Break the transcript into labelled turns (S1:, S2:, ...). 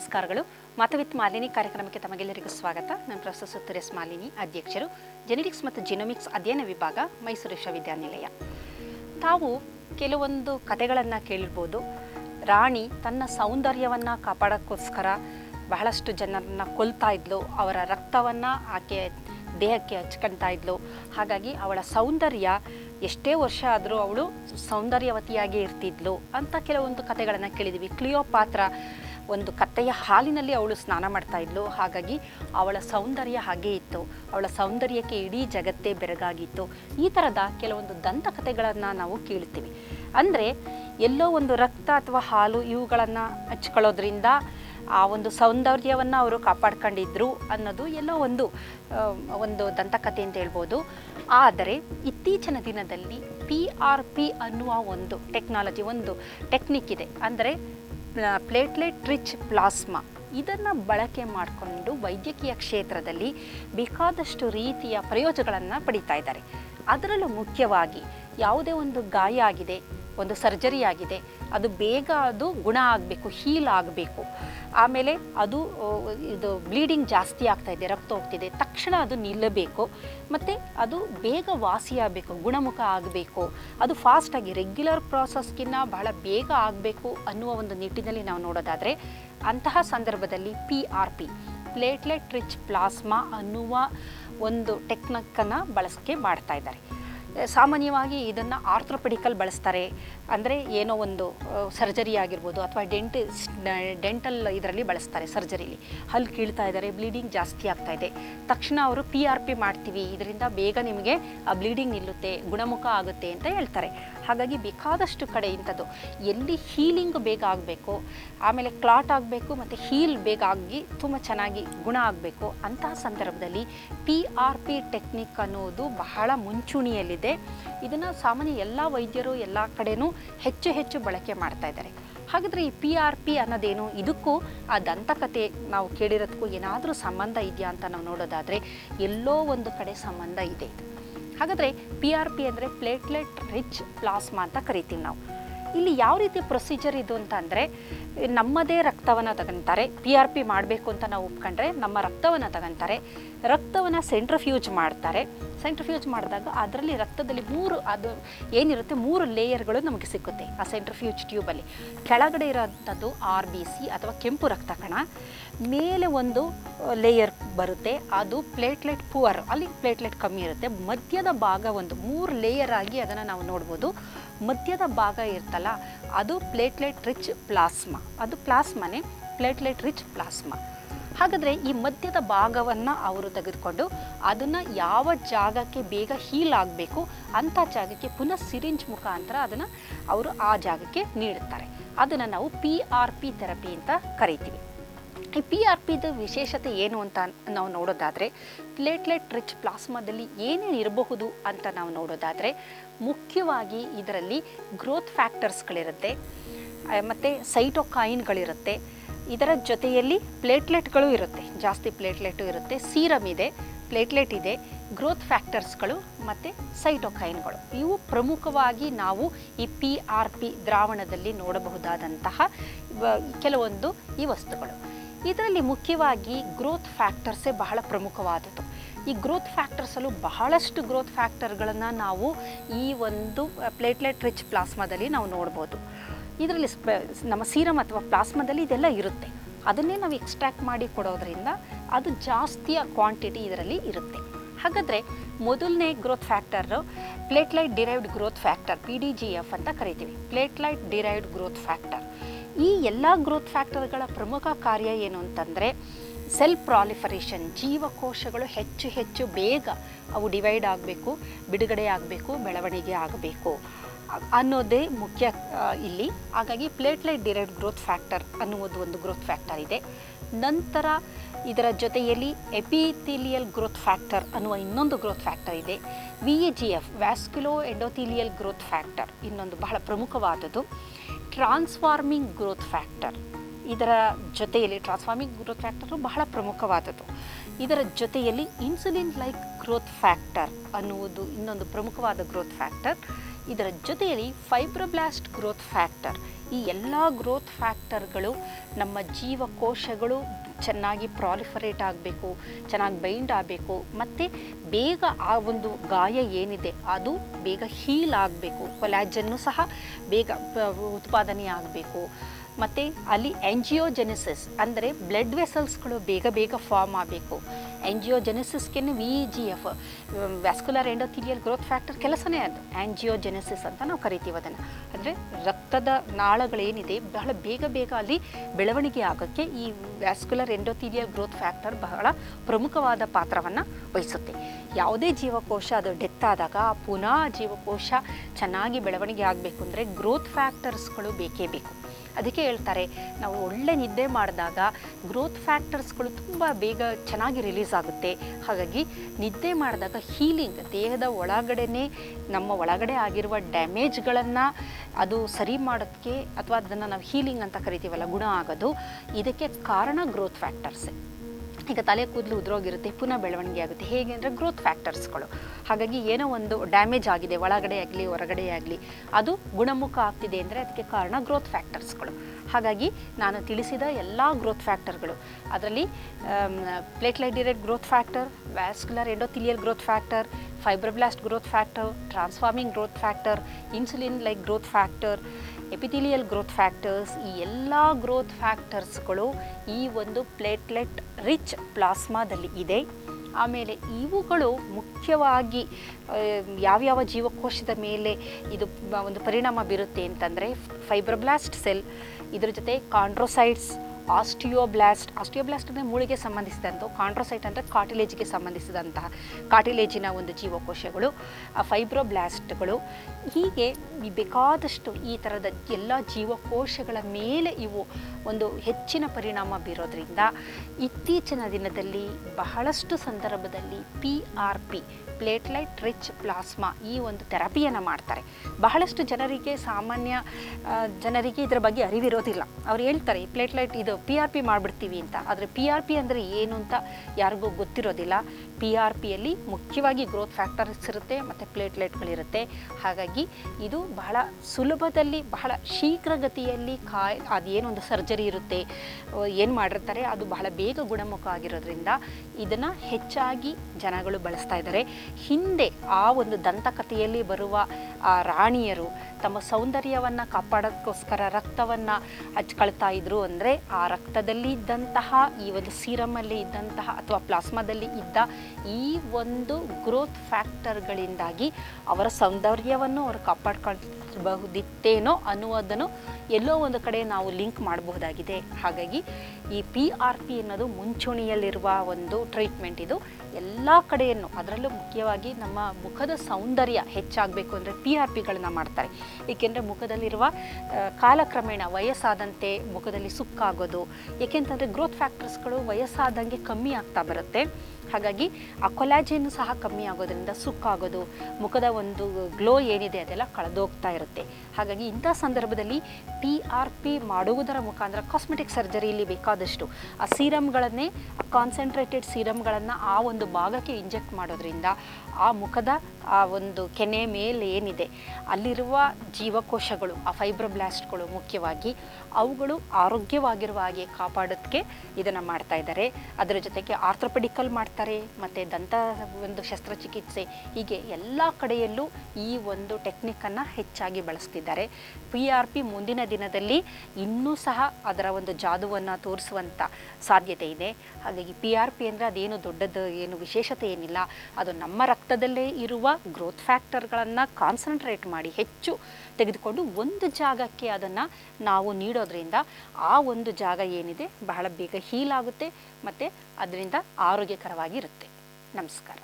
S1: ನಮಸ್ಕಾರಗಳು. ಮತವಿತ್ ಮಾಲಿನಿ ಕಾರ್ಯಕ್ರಮಕ್ಕೆ ತಮಗೆಲ್ಲರಿಗೂ ಸ್ವಾಗತ. ನಾನು ಪ್ರೊಫೆಸರ್ ಸುತ್ತರೇಸ್ ಮಾಲಿನಿ, ಅಧ್ಯಕ್ಷರು. ಜೆನೆಟಿಕ್ಸ್ ಮತ್ತು ಜಿನೋಮಿಕ್ಸ್ ಅಧ್ಯಯನ ವಿಭಾಗ, ಮೈಸೂರು ವಿಶ್ವವಿದ್ಯಾನಿಲಯ. ತಾವು ಕೆಲವೊಂದು ಕಥೆಗಳನ್ನು ಕೇಳಿರ್ಬೋದು. ರಾಣಿ ತನ್ನ ಸೌಂದರ್ಯವನ್ನು ಕಾಪಾಡೋಕ್ಕೋಸ್ಕರ ಬಹಳಷ್ಟು ಜನರನ್ನ ಕೊಲ್ತಾ ಇದ್ಲು. ಅವರ ರಕ್ತವನ್ನು ಆಕೆ ದೇಹಕ್ಕೆ ಹಚ್ಕೊಳ್ತಾ ಇದ್ಲು. ಹಾಗಾಗಿ ಅವಳ ಸೌಂದರ್ಯ ಎಷ್ಟೇ ವರ್ಷ ಆದರೂ ಅವಳು ಸೌಂದರ್ಯವತಿಯಾಗಿ ಇರ್ತಿದ್ಲು ಅಂತ ಕೆಲವೊಂದು ಕಥೆಗಳನ್ನು ಕೇಳಿದ್ವಿ. ಕ್ಲಿಯೋಪಾತ್ರ ಒಂದು ಕತ್ತೆಯ ಹಾಲಿನಲ್ಲಿ ಅವಳು ಸ್ನಾನ ಮಾಡ್ತಾ ಇದ್ಲು. ಹಾಗಾಗಿ ಅವಳ ಸೌಂದರ್ಯ ಹಾಗೇ ಇತ್ತು. ಅವಳ ಸೌಂದರ್ಯಕ್ಕೆ ಇಡೀ ಜಗತ್ತೇ ಬೆರಗಾಗಿತ್ತು. ಈ ಥರದ ಕೆಲವೊಂದು ದಂತಕಥೆಗಳನ್ನು ನಾವು ಕೇಳ್ತೀವಿ ಅಂದರೆ ಎಲ್ಲೋ ಒಂದು ರಕ್ತ ಅಥವಾ ಹಾಲು ಇವುಗಳನ್ನು ಹಚ್ಕೊಳ್ಳೋದ್ರಿಂದ ಆ ಒಂದು ಸೌಂದರ್ಯವನ್ನು ಅವರು ಕಾಪಾಡ್ಕೊಂಡಿದ್ರು ಅನ್ನೋದು ಎಲ್ಲೋ ಒಂದು ಒಂದು ದಂತಕಥೆ ಅಂತ ಹೇಳ್ಬೋದು. ಆದರೆ ಇತ್ತೀಚಿನ ದಿನದಲ್ಲಿ ಪಿ ಆರ್ ಪಿ ಅನ್ನುವ ಒಂದು ಟೆಕ್ನಾಲಜಿ, ಒಂದು ಟೆಕ್ನಿಕ್ ಇದೆ. ಅಂದರೆ ಪ್ಲೇಟ್ಲೆಟ್ ರಿಚ್ ಪ್ಲಾಸ್ಮಾ ಇದನ್ನು ಬಳಕೆ ಮಾಡಿಕೊಂಡು ವೈದ್ಯಕೀಯ ಕ್ಷೇತ್ರದಲ್ಲಿ ಬೇಕಾದಷ್ಟು ರೀತಿಯ ಪ್ರಯೋಜನಗಳನ್ನು ಪಡಿತಾ ಇದ್ದಾರೆ. ಅದರಲ್ಲೂ ಮುಖ್ಯವಾಗಿ ಯಾವುದೇ ಒಂದು ಗಾಯ ಆಗಿದೆ ಒಂದು ಸರ್ಜರಿ ಆಗಿದೆ. ಅದು ಬೇಗ ಅದು ಗುಣ ಆಗಬೇಕು, ಹೀಲ್ ಆಗಬೇಕು. ಆಮೇಲೆ ಅದು ಇದು ಬ್ಲೀಡಿಂಗ್ ಜಾಸ್ತಿ ಆಗ್ತಾ ಇದೆ, ರಕ್ತ ಹೋಗ್ತಿದೆ. ತಕ್ಷಣ ಅದು ನಿಲ್ಲಬೇಕು. ಮತ್ತು ಅದು ಬೇಗ ವಾಸಿಯಾಗಬೇಕು ಗುಣಮುಖ ಆಗಬೇಕು. ಅದು ಫಾಸ್ಟಾಗಿ ರೆಗ್ಯುಲರ್ ಪ್ರಾಸೆಸ್ಗಿನ್ನ ಬಹಳ ಬೇಗ ಆಗಬೇಕು ಅನ್ನುವ ಒಂದು ನಿಟ್ಟಿನಲ್ಲಿ ನಾವು ನೋಡೋದಾದರೆ, ಅಂತಹ ಸಂದರ್ಭದಲ್ಲಿ P R P platelet rich plasma ಅನ್ನುವ ಒಂದು ಟೆಕ್ನಿಕ್ಕನ್ನು ಬಳಸಿಕೆ ಮಾಡ್ತಾ ಇದ್ದಾರೆ. ಸಾಮಾನ್ಯವಾಗಿ ಇದನ್ನು ಆರ್ಥೋಪೆಡಿಕಲ್ ಬಳಸ್ತಾರೆ. ಅಂದರೆ ಏನೋ ಒಂದು ಸರ್ಜರಿ ಆಗಿರ್ಬೋದು ಅಥವಾ ಡೆಂಟ್ ಡೆಂಟಲ್ ಇದರಲ್ಲಿ ಬಳಸ್ತಾರೆ ಸರ್ಜರಿಲಿ. ಹಲ್ಲು ಕೀಳ್ತಾ ಇದ್ದಾರೆ ಬ್ಲೀಡಿಂಗ್ ಜಾಸ್ತಿ ಆಗ್ತಾ ಇದೆ. ತಕ್ಷಣ ಅವರು ಪಿ ಆರ್ ಪಿ ಮಾಡ್ತೀವಿ. ಇದರಿಂದ ಬೇಗ ನಿಮಗೆ ಆ ಬ್ಲೀಡಿಂಗ್ ನಿಲ್ಲುತ್ತೆ, ಗುಣಮುಖ ಆಗುತ್ತೆ ಅಂತ ಹೇಳ್ತಾರೆ. ಹಾಗಾಗಿ ಬೇಕಾದಷ್ಟು ಕಡೆ ಇಂಥದ್ದು. ಎಲ್ಲಿ ಹೀಲಿಂಗ್ ಬೇಗ ಆಗಬೇಕು, ಆಮೇಲೆ ಕ್ಲಾಟ್ ಆಗಬೇಕು ಮತ್ತು ಹೀಲ್ ಬೇಗ ಆಗಿ ತುಂಬ ಚೆನ್ನಾಗಿ ಗುಣ ಆಗಬೇಕು ಅಂತಹ ಸಂದರ್ಭದಲ್ಲಿ ಪಿ ಆರ್ ಪಿ ಟೆಕ್ನಿಕ್ ಅನ್ನೋದು ಬಹಳ ಮುಂಚೂಣಿಯಲ್ಲಿದೆ. ಇದನ್ನು ಸಾಮಾನ್ಯ ಎಲ್ಲ ವೈದ್ಯರು ಎಲ್ಲ ಕಡೆನೂ ಹೆಚ್ಚು ಹೆಚ್ಚು ಬಳಕೆ ಮಾಡ್ತಾ ಇದ್ದಾರೆ. ಹಾಗಾದರೆ ಈ ಪಿ ಆರ್ ಪಿ ಅನ್ನೋದೇನು? ಇದಕ್ಕೂ ಆ ದಂತಕತೆ ನಾವು ಕೇಳಿರೋದಕ್ಕೂ ಏನಾದರೂ ಸಂಬಂಧ ಇದೆಯಾ ಅಂತ ನಾವು ನೋಡೋದಾದರೆ ಎಲ್ಲೋ ಒಂದು ಕಡೆ ಸಂಬಂಧ ಇದೆ. ಇದು ಹಾಗಾದರೆ ಪಿ ಆರ್ ಪಿ ಅಂದರೆ ಪ್ಲೇಟ್ಲೆಟ್ ರಿಚ್ ಪ್ಲಾಸ್ಮಾ ಅಂತ ಕರಿತೀವಿ ನಾವು. ಇಲ್ಲಿ ಯಾವ ರೀತಿ ಪ್ರೊಸೀಜರ್ ಇದು ಅಂತ ಅಂದರೆ ನಮ್ಮದೇ ರಕ್ತವನ್ನು ತಗೊಂತಾರೆ. ಪಿ ಆರ್ ಪಿ ಮಾಡಬೇಕು ಅಂತ ನಾವು ಒಪ್ಕೊಂಡ್ರೆ ನಮ್ಮ ರಕ್ತವನ್ನು ತಗೊಂತಾರೆ. ರಕ್ತವನ್ನು ಸೆಂಟ್ರಿಫ್ಯೂಜ್ ಮಾಡ್ತಾರೆ. ಸೆಂಟ್ರಿಫ್ಯೂಜ್ ಮಾಡಿದಾಗ ಅದರಲ್ಲಿ ರಕ್ತದಲ್ಲಿ ಮೂರು ಅದು ಏನಿರುತ್ತೆ ಮೂರು ಲೇಯರ್ಗಳು ನಮಗೆ ಸಿಕ್ಕುತ್ತೆ ಆ ಸೆಂಟ್ರಿಫ್ಯೂಜ್ ಟ್ಯೂಬಲ್ಲಿ ಕೆಳಗಡೆ ಇರೋಂಥದ್ದು ಆರ್ ಬಿ ಸಿ ಅಥವಾ ಕೆಂಪು ರಕ್ತ ಕಣ ಮೇಲೆ ಒಂದು ಲೇಯರ್ ಬರುತ್ತೆ. ಅದು ಪ್ಲೇಟ್ಲೆಟ್ ಪುವರ್ ಅಲ್ಲಿ ಪ್ಲೇಟ್ಲೆಟ್ ಕಮ್ಮಿ ಇರುತ್ತೆ. ಮಧ್ಯದ ಭಾಗ ಒಂದು ಮೂರು ಲೇಯರ್ ಆಗಿ ಅದನ್ನು ನಾವು ನೋಡ್ಬೋದು. ಮಧ್ಯದ ಭಾಗ ಇರ್ತಲ್ಲ, ಅದು ಪ್ಲೇಟ್ಲೆಟ್ ರಿಚ್ ಪ್ಲಾಸ್ಮಾ ಅದು ಪ್ಲಾಸ್ಮಾನೇ ಪ್ಲೇಟ್ಲೆಟ್ ರಿಚ್ ಪ್ಲಾಸ್ಮಾ ಹಾಗಾದರೆ ಈ ಮಧ್ಯದ ಭಾಗವನ್ನು ಅವರು ತೆಗೆದುಕೊಂಡು ಅದನ್ನು ಯಾವ ಜಾಗಕ್ಕೆ ಬೇಗ ಹೀಲ್ ಆಗಬೇಕು ಅಂಥ ಜಾಗಕ್ಕೆ ಪುನಃ ಸಿರಿಂಜ್ ಮುಖಾಂತರ ಅದನ್ನು ಅವರು ಆ ಜಾಗಕ್ಕೆ ನೀಡುತ್ತಾರೆ. ಅದನ್ನು ನಾವು ಪಿ ಆರ್ ಪಿ ಥೆರಪಿ ಅಂತ ಕರಿತೀವಿ. ಈ ಪಿ ಆರ್ ಪಿದು ವಿಶೇಷತೆ ಏನು ಅಂತ ನಾವು ನೋಡೋದಾದರೆ ಪ್ಲೇಟ್ಲೆಟ್ ರಿಚ್ ಪ್ಲಾಸ್ಮಾದಲ್ಲಿ ಏನೇನು ಇರಬಹುದು ಅಂತ ನಾವು ನೋಡೋದಾದರೆ ಮುಖ್ಯವಾಗಿ ಇದರಲ್ಲಿ ಗ್ರೋತ್ ಫ್ಯಾಕ್ಟರ್ಸ್ಗಳಿರುತ್ತೆ ಮತ್ತು ಸೈಟೋಕಾಯಿನ್ಗಳಿರುತ್ತೆ ಇದರ ಜೊತೆಯಲ್ಲಿ ಪ್ಲೇಟ್ಲೆಟ್ಗಳು ಇರುತ್ತೆ, ಜಾಸ್ತಿ ಪ್ಲೇಟ್ಲೆಟು ಇರುತ್ತೆ ಸೀರಮ್ ಇದೆ ಪ್ಲೇಟ್ಲೆಟ್ ಇದೆ ಗ್ರೋತ್ ಫ್ಯಾಕ್ಟರ್ಸ್ಗಳು ಮತ್ತು ಸೈಟೋಕೈನ್ಗಳು ಇವು ಪ್ರಮುಖವಾಗಿ ನಾವು ಈ ಪಿ ಆರ್ ಪಿ ದ್ರಾವಣದಲ್ಲಿ ನೋಡಬಹುದಾದಂತಹ ಕೆಲವೊಂದು ಈ ವಸ್ತುಗಳು. ಇದರಲ್ಲಿ ಮುಖ್ಯವಾಗಿ ಗ್ರೋತ್ ಫ್ಯಾಕ್ಟರ್ಸೇ ಬಹಳ ಪ್ರಮುಖವಾದದ್ದು. ಈ ಗ್ರೋತ್ ಫ್ಯಾಕ್ಟರ್ಸಲ್ಲೂ ಬಹಳಷ್ಟು ಗ್ರೋತ್ ಫ್ಯಾಕ್ಟರ್ಗಳನ್ನು ನಾವು ಈ ಒಂದು ಪ್ಲೇಟ್ಲೆಟ್ ರಿಚ್ ಪ್ಲಾಸ್ಮಾದಲ್ಲಿ ನಾವು ನೋಡ್ಬೋದು. ಇದರಲ್ಲಿ ನಮ್ಮ ಸೀರಮ್ ಅಥವಾ ಪ್ಲಾಸ್ಮಾದಲ್ಲಿ ಇದೆಲ್ಲ ಇರುತ್ತೆ. ಅದನ್ನೇ ನಾವು ಎಕ್ಸ್ಟ್ರಾಕ್ಟ್ ಮಾಡಿ ಕೊಡೋದ್ರಿಂದ ಅದು ಜಾಸ್ತಿಯ ಕ್ವಾಂಟಿಟಿ ಇದರಲ್ಲಿ ಇರುತ್ತೆ. ಹಾಗಾದರೆ ಮೊದಲನೇ growth factor platelet derived growth factor P D G F ಅಂತ ಕರಿತೀವಿ. ಪ್ಲೇಟ್ಲೈಟ್ ಡಿರೈವ್ಡ್ ಗ್ರೋತ್ ಫ್ಯಾಕ್ಟರ್ ಈ ಎಲ್ಲ ಗ್ರೋತ್ ಫ್ಯಾಕ್ಟರ್ಗಳ ಪ್ರಮುಖ ಕಾರ್ಯ ಏನು ಅಂತಂದರೆ ಸೆಲ್ ಪ್ರಾಲಿಫರೇಷನ್ ಜೀವಕೋಶಗಳು ಹೆಚ್ಚು ಹೆಚ್ಚು ಬೇಗ ಅವು ಡಿವೈಡ್ ಆಗಬೇಕು, ಬಿಡುಗಡೆ ಆಗಬೇಕು, ಬೆಳವಣಿಗೆ ಆಗಬೇಕು. ಅನ್ನೋದೇ ಮುಖ್ಯ ಇಲ್ಲಿ. ಹಾಗಾಗಿ ಪ್ಲೇಟ್ಲೈಟ್ ಡಿರೈಡ್ ಗ್ರೋತ್ ಫ್ಯಾಕ್ಟರ್ ಅನ್ನುವುದು ಒಂದು ಗ್ರೋತ್ ಫ್ಯಾಕ್ಟರ್ ಇದೆ. ನಂತರ ಇದರ ಜೊತೆಯಲ್ಲಿ ಎಪಿಥಿಲಿಯಲ್ ಗ್ರೋತ್ ಫ್ಯಾಕ್ಟರ್ ಅನ್ನುವ ಇನ್ನೊಂದು ಗ್ರೋತ್ ಫ್ಯಾಕ್ಟರ್ ಇದೆ. V A G F vasculo endothelial growth factor ಇನ್ನೊಂದು ಬಹಳ ಪ್ರಮುಖವಾದದ್ದು. ಟ್ರಾನ್ಸ್ಫಾರ್ಮಿಂಗ್ ಗ್ರೋತ್ ಫ್ಯಾಕ್ಟರ್ ಇದರ ಜೊತೆಯಲ್ಲಿ ಟ್ರಾನ್ಸ್ಫಾರ್ಮಿಂಗ್ ಗ್ರೋತ್ ಫ್ಯಾಕ್ಟರು ಬಹಳ ಪ್ರಮುಖವಾದದ್ದು. ಇದರ ಜೊತೆಯಲ್ಲಿ ಇನ್ಸುಲಿನ್ ಲೈಕ್ ಗ್ರೋತ್ ಫ್ಯಾಕ್ಟರ್ ಅನ್ನುವುದು ಇನ್ನೊಂದು ಪ್ರಮುಖವಾದ ಗ್ರೋತ್ ಫ್ಯಾಕ್ಟರ್ ಇದರ ಜೊತೆಯಲ್ಲಿ ಫೈಬ್ರೋಬ್ಲಾಸ್ಟ್ ಗ್ರೋತ್ ಫ್ಯಾಕ್ಟರ್ ಈ ಎಲ್ಲ ಗ್ರೋತ್ ಫ್ಯಾಕ್ಟರ್ಗಳು ನಮ್ಮ ಜೀವಕೋಶಗಳು ಚೆನ್ನಾಗಿ ಪ್ರಾಲಿಫರೇಟ್ ಆಗಬೇಕು, ಚೆನ್ನಾಗಿ ಬೈಂಡ್ ಆಗಬೇಕು, ಮತ್ತು ಬೇಗ ಆ ಒಂದು ಗಾಯ ಏನಿದೆ ಅದು ಬೇಗ ಹೀಲ್ ಆಗಬೇಕು ಕೊಲ್ಯಾಜನ್ನು ಸಹ ಬೇಗ ಉತ್ಪಾದನೆ ಆಗಬೇಕು ಮತ್ತು ಅಲ್ಲಿ ಎಂಜಿಯೋಜೆನಿಸಿಸ್ ಅಂದರೆ ಬ್ಲಡ್ ವೆಸಲ್ಸ್ಗಳು ಬೇಗ ಬೇಗ ಫಾರ್ಮ್ ಆಗಬೇಕು. ಎಂಜಿಯೋಜೆನಿಸಿಸ್ಗೆ V G F vascular endothelial growth factor ಕೆಲಸನೇ ಅದು. ಆ್ಯಂಜಿಯೋಜೆನಿಸಿಸ್ ಅಂತ ನಾವು ಕರಿತೀವಿ ಅದನ್ನು. ಅಂದರೆ ರಕ್ತದ ನಾಳಗಳೇನಿದೆ, ಬಹಳ ಬೇಗ ಬೇಗ ಅಲ್ಲಿ ಬೆಳವಣಿಗೆ ಆಗೋಕ್ಕೆ ಈ ವ್ಯಾಸ್ಕುಲರ್ ಎಂಡೋಥಿಲಿಯಲ್ ಗ್ರೋತ್ ಫ್ಯಾಕ್ಟರ್ ಬಹಳ ಪ್ರಮುಖವಾದ ಪಾತ್ರವನ್ನು ವಹಿಸುತ್ತೆ. ಯಾವುದೇ ಜೀವಕೋಶ ಅದು ಡೆತ್ ಆದಾಗ ಪುನಃ ಜೀವಕೋಶ ಚೆನ್ನಾಗಿ ಬೆಳವಣಿಗೆ ಆಗಬೇಕು ಅಂದರೆ ಗ್ರೋತ್ ಫ್ಯಾಕ್ಟರ್ಸ್ಗಳು ಬೇಕೇ ಬೇಕು. ಅದಕ್ಕೆ ಹೇಳ್ತಾರೆ, ನಾವು ಒಳ್ಳೆ ನಿದ್ದೆ ಮಾಡಿದಾಗ ಗ್ರೋತ್ ಫ್ಯಾಕ್ಟರ್ಸ್ಗಳು ತುಂಬ ಬೇಗ ಚೆನ್ನಾಗಿ ರಿಲೀಸ್ ಆಗುತ್ತೆ. ಹಾಗಾಗಿ ನಿದ್ದೆ ಮಾಡಿದಾಗ ಹೀಲಿಂಗ್ ದೇಹದ ಒಳಗಡೆನೇ, ನಮ್ಮ ಒಳಗಡೆ ಆಗಿರುವ ಡ್ಯಾಮೇಜ್ಗಳನ್ನು ಅದು ಸರಿ ಮಾಡೋದಕ್ಕೆ ಅಥವಾ ಅದನ್ನು ನಾವು ಹೀಲಿಂಗ್ ಅಂತ ಕರಿತೀವಲ್ಲ, ಗುಣ ಆಗೋದು, ಇದಕ್ಕೆ ಕಾರಣ ಗ್ರೋತ್ ಫ್ಯಾಕ್ಟರ್ಸೇ ಈಗ ತಲೆ ಕೂದಲು ಉದುರೋಗಿರುತ್ತೆ, ಪುನಃ ಬೆಳವಣಿಗೆ ಆಗುತ್ತೆ. ಹೇಗೆ ಅಂದರೆ ಗ್ರೋತ್ ಫ್ಯಾಕ್ಟರ್ಸ್ಗಳು ಹಾಗಾಗಿ ಏನೋ ಒಂದು ಡ್ಯಾಮೇಜ್ ಆಗಿದೆ, ಒಳಗಡೆ ಆಗಲಿ, ಹೊರಗಡೆ ಆಗಲಿ, ಅದು ಗುಣಮುಖ ಆಗ್ತಿದೆ ಅಂದರೆ ಅದಕ್ಕೆ ಕಾರಣ ಗ್ರೋತ್ ಫ್ಯಾಕ್ಟರ್ಸ್ಗಳು ಹಾಗಾಗಿ ನಾನು ತಿಳಿಸಿದ ಎಲ್ಲ ಗ್ರೋತ್ ಫ್ಯಾಕ್ಟರ್ಗಳು ಅದರಲ್ಲಿ platelet derived growth factor vascular endothelial growth factor fibroblast growth factor transforming growth factor insulin like growth factor epithelial growth factors ಈ ಎಲ್ಲ ಗ್ರೋತ್ ಫ್ಯಾಕ್ಟರ್ಸ್ಗಳು ಈ ಒಂದು ಪ್ಲೇಟ್ಲೆಟ್ ರಿಚ್ ಪ್ಲಾಸ್ಮಾದಲ್ಲಿ ಇದೆ. ಆಮೇಲೆ ಇವುಗಳು ಮುಖ್ಯವಾಗಿ ಯಾವ್ಯಾವ ಜೀವಕೋಶದ ಮೇಲೆ ಇದು ಒಂದು ಪರಿಣಾಮ ಬೀರುತ್ತೆ ಅಂತಂದರೆ, ಫೈಬ್ರಬ್ಲಾಸ್ಟ್ ಸೆಲ್, ಇದ್ರ ಜೊತೆ ಕಾಂಡ್ರೋಸೈಟ್ಸ್ ಆಸ್ಟಿಯೋಬ್ಲಾಸ್ಟ್ ಆಸ್ಟಿಯೋಬ್ಲಾಸ್ಟ್ ಅಂದರೆ ಮೂಳೆಗೆ ಸಂಬಂಧಿಸಿದಂಥ ಕಾಂಟ್ರೋಸೈಟ್ ಅಂದರೆ ಕಾಟಿಲೇಜಿಗೆ ಸಂಬಂಧಿಸಿದಂತಹ ಕಾಟಿಲೇಜಿನ ಒಂದು ಜೀವಕೋಶಗಳು ಫೈಬ್ರೋಬ್ಲಾಸ್ಟ್ಗಳು ಹೀಗೆ ಬೇಕಾದಷ್ಟು ಈ ಥರದ ಎಲ್ಲ ಜೀವಕೋಶಗಳ ಮೇಲೆ ಇವು ಒಂದು ಹೆಚ್ಚಿನ ಪರಿಣಾಮ ಬೀರೋದ್ರಿಂದ ಇತ್ತೀಚಿನ ದಿನದಲ್ಲಿ ಬಹಳಷ್ಟು ಸಂದರ್ಭದಲ್ಲಿ P R P platelet rich plasma ಈ ಒಂದು ಥೆರಪಿಯನ್ನು ಮಾಡ್ತಾರೆ. ಬಹಳಷ್ಟು ಜನರಿಗೆ ಸಾಮಾನ್ಯ ಜನರಿಗೆ ಇದರ ಬಗ್ಗೆ ಅರಿವಿರೋದಿಲ್ಲ. ಅವ್ರು ಹೇಳ್ತಾರೆ, ಈ ಪ್ಲೇಟ್ಲೈಟ್ ಇದು ಪಿ ಆರ್ ಪಿ ಮಾಡಿಬಿಡ್ತೀವಿ ಅಂತ. ಆದರೆ ಪಿ ಆರ್ ಪಿ ಅಂದರೆ ಏನು ಅಂತ ಯಾರಿಗೂ ಗೊತ್ತಿರೋದಿಲ್ಲ. ಪಿ ಆರ್ ಪಿಯಲ್ಲಿ ಮುಖ್ಯವಾಗಿ ಗ್ರೋತ್ ಫ್ಯಾಕ್ಟರ್ಸ್ ಇರುತ್ತೆ, ಮತ್ತು ಪ್ಲೇಟ್ಲೆಟ್ಗಳಿರುತ್ತೆ ಹಾಗಾಗಿ ಇದು ಬಹಳ ಸುಲಭದಲ್ಲಿ, ಬಹಳ ಶೀಘ್ರಗತಿಯಲ್ಲಿ ಕಾಯ್ ಅದೇನೊಂದು ಸರ್ಜರಿ ಇರುತ್ತೆ, ಏನು ಮಾಡಿರ್ತಾರೆ, ಅದು ಬಹಳ ಬೇಗ ಗುಣಮುಖ ಆಗಿರೋದ್ರಿಂದ ಇದನ್ನು ಹೆಚ್ಚಾಗಿ ಜನಗಳು ಬಳಸ್ತಾ ಇದ್ದಾರೆ. ಹಿಂದೆ ಆ ಒಂದು ದಂತಕಥೆಯಲ್ಲಿ ಬರುವ ಆ ರಾಣಿಯರು ತಮ್ಮ ಸೌಂದರ್ಯವನ್ನು ಕಾಪಾಡೋಕ್ಕೋಸ್ಕರ ರಕ್ತವನ್ನು ಹಚ್ಕೊಳ್ತಾ ಇದ್ರು ಅಂದರೆ ರಕ್ತದಲ್ಲಿ ಇದ್ದಂತಹ, ಈ ಒಂದು ಸೀರಮಲ್ಲಿ ಇದ್ದಂತಹ ಅಥವಾ ಪ್ಲಾಸ್ಮಾದಲ್ಲಿ ಇದ್ದ ಈ ಒಂದು ಗ್ರೋತ್ ಫ್ಯಾಕ್ಟರ್ಗಳಿಂದಾಗಿ ಅವರ ಸೌಂದರ್ಯವನ್ನು ಅವರು ಕಾಪಾಡ್ಕೊಳ್ಬಹುದಿತ್ತೇನೋ ಅನ್ನುವುದನ್ನು ಎಲ್ಲೋ ಒಂದು ಕಡೆ ನಾವು ಲಿಂಕ್ ಮಾಡಬಹುದಾಗಿದೆ. ಹಾಗಾಗಿ ಈ ಪಿ ಆರ್ ಪಿ ಅನ್ನೋದು ಮುಂಚೂಣಿಯಲ್ಲಿರುವ ಒಂದು ಟ್ರೀಟ್ಮೆಂಟ್ ಇದು. ಎಲ್ಲ ಕಡೆಯನ್ನು, ಅದರಲ್ಲೂ ಮುಖ್ಯವಾಗಿ ನಮ್ಮ ಮುಖದ ಸೌಂದರ್ಯ ಹೆಚ್ಚಾಗಬೇಕು ಅಂದರೆ ಪಿ ಆರ್ ಪಿಗಳನ್ನ ಮಾಡ್ತಾರೆ. ಏಕೆಂದರೆ ಮುಖದಲ್ಲಿರುವ ಕಾಲಕ್ರಮೇಣ ವಯಸ್ಸಾದಂತೆ ಮುಖದಲ್ಲಿ ಸುಕ್ಕಾಗೋದು. ಏಕೆಂತಂದರೆ ಗ್ರೋತ್ ಫ್ಯಾಕ್ಟರ್ಸ್ಗಳು ವಯಸ್ಸಾದಂಗೆ ಕಮ್ಮಿ ಆಗ್ತಾ ಬರುತ್ತೆ. ಹಾಗಾಗಿ ಆ ಕೊಲಾಜಿನ್ ಸಹ ಕಮ್ಮಿ ಆಗೋದ್ರಿಂದ ಸುಕ್ಕಾಗೋದು ಮುಖದ ಒಂದು ಗ್ಲೋ ಏನಿದೆ ಅದೆಲ್ಲ ಕಳೆದೋಗ್ತಾ ಇರುತ್ತೆ. ಹಾಗಾಗಿ ಇಂಥ ಸಂದರ್ಭದಲ್ಲಿ ಟಿ ಆರ್ ಪಿ ಮಾಡುವುದರ ಮುಖಾಂತರ ಕಾಸ್ಮೆಟಿಕ್ ಸರ್ಜರಿಯಲ್ಲಿ ಬೇಕಾದಷ್ಟು. ಆ ಸೀರಮ್ಗಳನ್ನೇ ಕಾನ್ಸಂಟ್ರೇಟೆಡ್ ಸೀರಮ್ಗಳನ್ನು ಆ ಒಂದು ಭಾಗಕ್ಕೆ ಇಂಜೆಕ್ಟ್ ಮಾಡೋದ್ರಿಂದ ಆ ಮುಖದ ಆ ಒಂದು ಕೆನೆ ಮೇಲೆ ಏನಿದೆ, ಅಲ್ಲಿರುವ ಜೀವಕೋಶಗಳು, ಆ ಫೈಬ್ರೋಬ್ಲಾಸ್ಟ್ಗಳು ಮುಖ್ಯವಾಗಿ ಅವುಗಳು ಆರೋಗ್ಯವಾಗಿರುವ ಹಾಗೆ ಕಾಪಾಡೋದಕ್ಕೆ ಇದನ್ನು ಮಾಡ್ತಾ ಇದ್ದಾರೆ. ಅದರ ಜೊತೆಗೆ ಆರ್ಥೋಪೆಡಿಕಲ್ ಮಾಡ್ತಾರೆ, ಮತ್ತು ದಂತ ಒಂದು ಶಸ್ತ್ರಚಿಕಿತ್ಸೆ, ಹೀಗೆ ಎಲ್ಲ ಕಡೆಯಲ್ಲೂ ಈ ಒಂದು ಟೆಕ್ನಿಕನ್ನು ಹೆಚ್ಚಾಗಿ ಬಳಸ್ತಿದ್ದಾರೆ. ಪಿ ಆರ್ ಪಿ ಮುಂದಿನ ದಿನದಲ್ಲಿ ಇನ್ನೂ ಸಹ ಅದರ ಒಂದು ಜಾದುವನ್ನು ತೋರಿಸುವಂಥ ಸಾಧ್ಯತೆ ಇದೆ. ಹಾಗಾಗಿ ಪಿ ಆರ್ ಪಿ ಅಂದರೆ ಅದೇನು ದೊಡ್ಡದು, ಏನು ವಿಶೇಷತೆ ಏನಿಲ್ಲ. ಅದು ನಮ್ಮ ರಕ್ತದಲ್ಲೇ ಇರುವ ಗ್ರೋತ್ ಫ್ಯಾಕ್ಟರ್ಗಳನ್ನು ಕಾನ್ಸಂಟ್ರೇಟ್ ಮಾಡಿ ಹೆಚ್ಚು ತೆಗೆದುಕೊಂಡು ಒಂದು ಜಾಗಕ್ಕೆ ಅದನ್ನು ನಾವು ನೀಡೋದ್ರಿಂದ ಆ ಒಂದು ಜಾಗ ಏನಿದೆ ಬಹಳ ಬೇಗ ಹೀಲ್ ಆಗುತ್ತೆ ಮತ್ತು ಅದರಿಂದ ಆರೋಗ್ಯಕರವಾಗಿರುತ್ತೆ ನಮಸ್ಕಾರ.